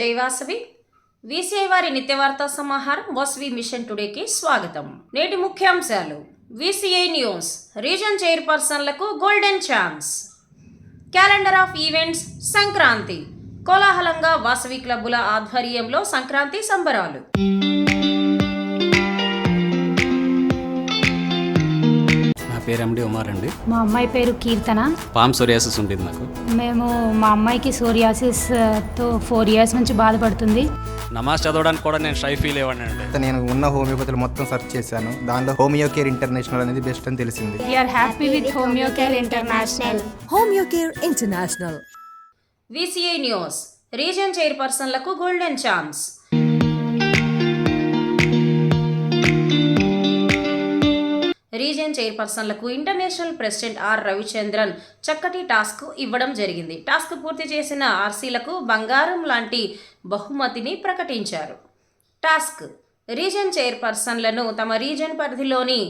జై వాసవి వీసీఐ వారి నిత్యవార్తా సమాహారం వాసవి మిషన్ టుడేకి స్వాగతం. నేటి ముఖ్యాంశాలు. VCI news. Reason చైర్పర్సన్లకు golden chance. Calendar of events. Sankranti. కోలాహలంగా వాసవి క్లబ్బుల ఆధ్వర్యంలో సంక్రాంతి సంబరాలు. పేరు ఎండి ఉమార్ అండి. మా అమ్మాయి పేరు కీర్తన. పామ్ సోరియాసిస్ ఉంటుంది నాకు మేము మా అమ్మాయికి సోరియాసిస్తో ఫోర్ ఇయర్స్ నుంచి బాధపడుతుంది. నమాజ్ చదవడానికి కూడా నేను షై ఫీల్ అయ్యాను అండి. నేను ఉన్న హోమియోపతులు మొత్తం సెర్చ్ చేశాను. దానిలో హోమియో కేర్ ఇంటర్నేషనల్ అనేది బెస్ట్ అని తెలిసింది. We are happy with homeo care international Homeocare International. VCI news region చైర్పర్సన్లకు golden chance region చైర్పర్సన్లకు ఇంటర్నేషనల్ ప్రెసిడెంట్ ఆర్ రవిచంద్రన్ చక్కటి టాస్క్ ఇవ్వడం జరిగింది. టాస్క్ పూర్తి చేసిన ఆర్సీలకు బంగారం లాంటి బహుమతిని ప్రకటించారు. టాస్క్ రీజన్ చైర్పర్సన్లను తమ రీజన్ పరిధిలోని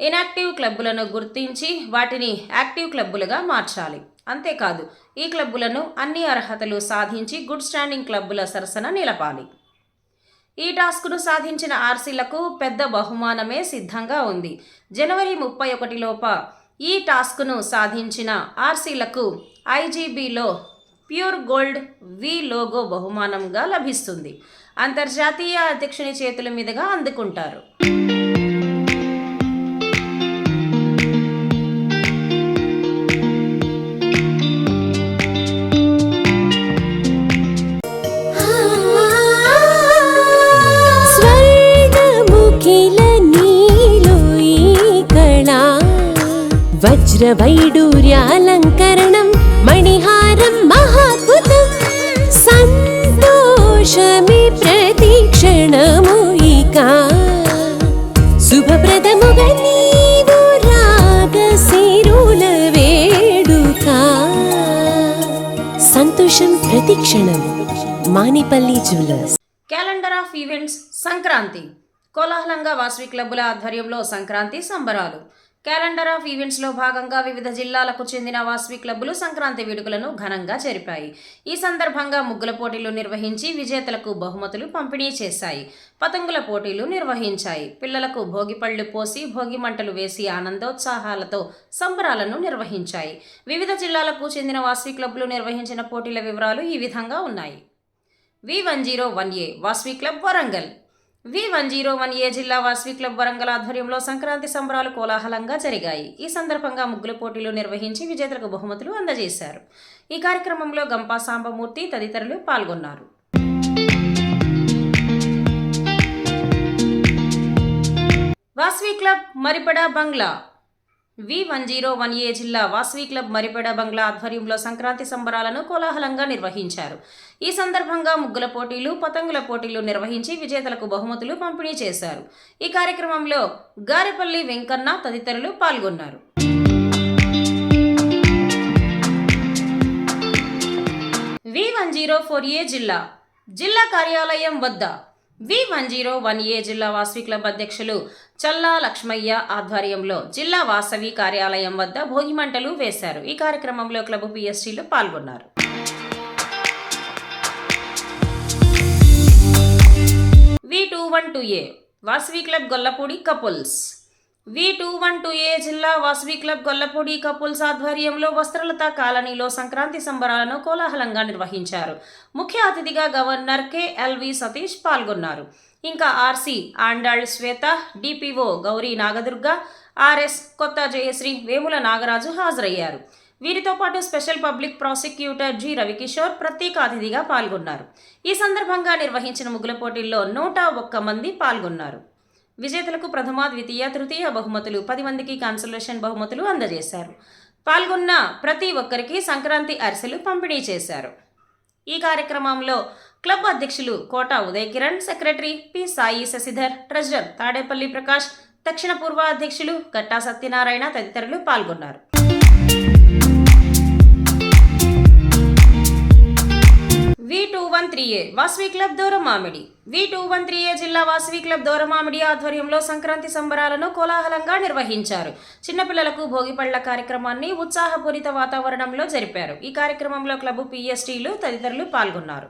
ఇనాక్టివ్ క్లబ్బులను గుర్తించి వాటిని యాక్టివ్ క్లబ్బులుగా మార్చాలి. అంతేకాదు ఈ క్లబ్బులను అన్ని అర్హతలు సాధించి గుడ్ స్టాండింగ్ క్లబ్బుల సరసన నిలపాలి. ఈ టాస్క్ను సాధించిన ఆర్సీలకు పెద్ద బహుమానమే సిద్ధంగా ఉంది. జనవరి ముప్పై ఒకటిలోప ఈ టాస్క్ను సాధించిన ఆర్సీలకు ఐజీబీలో ప్యూర్ గోల్డ్ వి లోగో బహుమానంగా లభిస్తుంది. అంతర్జాతీయ అధ్యక్షుని చేతుల మీదుగా అందుకుంటారు. వజ్రవైడూర్యాలంకరణం మణిహారం మహాద్భుతం. సంతోషమే ప్రతిక్షణము ఇక. శుభప్రదముగా నీవు రాగశిరుల వేడుక. సంతోషం ప్రతిక్షణం Manipalli jewellers. Calendar of events Sankranti. కోలాహలంగా వాసవి క్లబ్బుల ఆధ్వర్యంలో సంక్రాంతి సంబరాలు. క్యాలెండర్ ఆఫ్ ఈవెంట్స్లో భాగంగా వివిధ జిల్లాలకు చెందిన వాస్వి క్లబ్బులు సంక్రాంతి వేడుకలను ఘనంగా జరిపాయి. ఈ సందర్భంగా ముగ్గుల పోటీలు నిర్వహించి విజేతలకు బహుమతులు పంపిణీ చేశాయి. పతంగుల పోటీలు నిర్వహించాయి. పిల్లలకు భోగిపళ్ళు పోసి భోగి మంటలు వేసి ఆనందోత్సాహాలతో సంబరాలను నిర్వహించాయి. వివిధ జిల్లాలకు చెందిన వాస్వి క్లబ్బులు నిర్వహించిన పోటీల వివరాలు ఈ విధంగా ఉన్నాయి. V one zero one A Vasavi club Warangal. V one zero one A జిల్లా వాస్వి క్లబ్ వరంగల్ ఆధ్వర్యంలో సంక్రాంతి సంబరాలు కోలాహలంగా జరిగాయి. ఈ సందర్భంగా ముగ్గుల పోటీలు నిర్వహించి విజేతలకు బహుమతులు అందజేశారు. ఈ కార్యక్రమంలో గంపా సాంబమూర్తి తదితరులు పాల్గొన్నారు. Vasavi club Maripeda Bangla V one zero one A జిల్లా వాసవి క్లబ్ మరిపెడ బంగ్లా ఆధ్వర్యంలో సంక్రాంతి సంబరాలను కోలాహలంగా నిర్వహించారు. ఈ సందర్భంగా ముగ్గుల పోటీలు పతంగుల పోటీలు నిర్వహించి విజేతలకు బహుమతులు పంపిణీ చేశారు. ఈ కార్యక్రమంలో గారెపల్లి వెంకన్న తదితరులు పాల్గొన్నారు. V one zero four A జిల్లా జిల్లా కార్యాలయం వద్ద V one zero one A జిల్లా వాసవి క్లబ్ అధ్యక్షులు చల్లా లక్ష్మయ్య ఆధ్వర్యంలో జిల్లా వాసవి కార్యాలయం వద్ద భోగి మంటలు వేశారు. ఈ కార్యక్రమంలో క్లబ్ పిఎస్టీలు పాల్గొన్నారు. V two one two A Vasavi club Gollapudi couples. V two one two A జిల్లా వాసవి క్లబ్ గొల్లపూడి కపుల్స్ ఆధ్వర్యంలో వస్త్రలత కాలనీలో సంక్రాంతి సంబరాలను కోలాహలంగా నిర్వహించారు. ముఖ్య అతిథిగా గవర్నర్ కెఎల్వి సతీష్ పాల్గొన్నారు. ఇంకా RC Andal Swetha DPO Gauri Nagadurga RS Kotha Jayasri Vemula Nagaraju హాజరయ్యారు. వీరితో పాటు special public prosecutor G Ravikishore ప్రత్యేక అతిథిగా పాల్గొన్నారు. ఈ సందర్భంగా నిర్వహించిన ముగ్గుల పోటీల్లో నూట ఒక్క మంది పాల్గొన్నారు. విజేతలకు ప్రథమ ద్వితీయ తృతీయ బహుమతులు పది మందికి కన్సలేషన్ బహుమతులు అందజేశారు. పాల్గొన్న ప్రతి ఒక్కరికి సంక్రాంతి అరిసెలు పంపిణీ చేశారు. ఈ కార్యక్రమంలో క్లబ్ అధ్యక్షులు Kota Uday Kiran secretary P Sai Sasidhar treasurer Tadepalli Prakash దక్షిణ పూర్వ అధ్యక్షులు గట్టా సత్యనారాయణ తదితరులు పాల్గొన్నారు. V two one three A Vasavi club Duramamidi V two one three A జిల్లా వాసవి క్లబ్ దూరమామిడి ఆధ్వర్యంలో సంక్రాంతి సంబరాలను కోలాహలంగా నిర్వహించారు. చిన్నపిల్లలకు భోగిపళ్ళ కార్యక్రమాన్ని ఉత్సాహపూరిత వాతావరణంలో జరిపారు. ఈ కార్యక్రమంలో క్లబ్ పిఎస్టీలు తదితరులు పాల్గొన్నారు.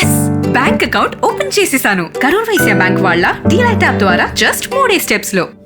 ఎస్ బ్యాంక్ అకౌంట్ ఓపెన్ చేసేసాను. కరూర్ వైశ్య బ్యాంక్ వాళ్ళ డీలైట్ యాప్ ద్వారా జస్ట్ మూడే స్టెప్స్లో.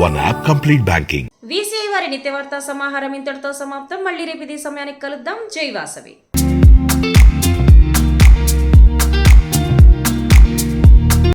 One app complete banking VCI వారి నిత్యవార్తా సమాహారం ఇంతటితో సమాప్తం. మళ్ళీ రేపు ఇదే సమయానికి కలుద్దాం. జై వాసవి.